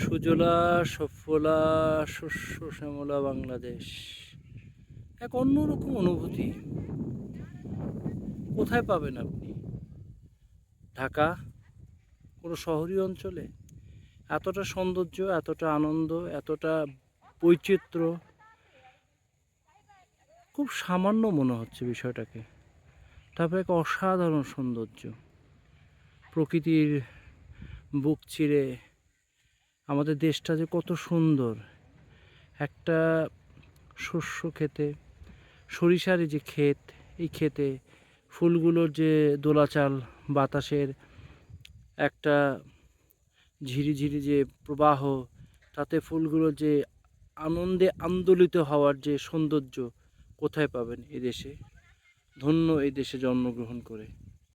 সুজলা সফলা শস্য শ্যামলা বাংলাদেশ। এক অন্যরকম অনুভূতি। কোথায় পাবেন আপনি? ঢাকা? কোনো শহরী অঞ্চলে? এতটা সৌন্দর্য, এতটা আনন্দ, এতটা বৈচিত্র্য। খুব সামান্য মনে হচ্ছে বিষয়টাকে। তারপরে এক অসাধারণ সৌন্দর্য। প্রকৃতির বুক চিরে আমাদের দেশটা যে কত সুন্দর। একটা শস্য খেতে সরিষার যে ক্ষেত, এই ক্ষেতে ফুলগুলোর যে দোলাচাল বাতাসের একটা ঝিরিঝিরি যে প্রবাহ, তাতে ফুলগুলোর যে আনন্দে আন্দোলিত হওয়ার যে সৌন্দর্য কোথায় পাবেন এদেশে ধন্য এই দেশে জন্মগ্রহণ করে।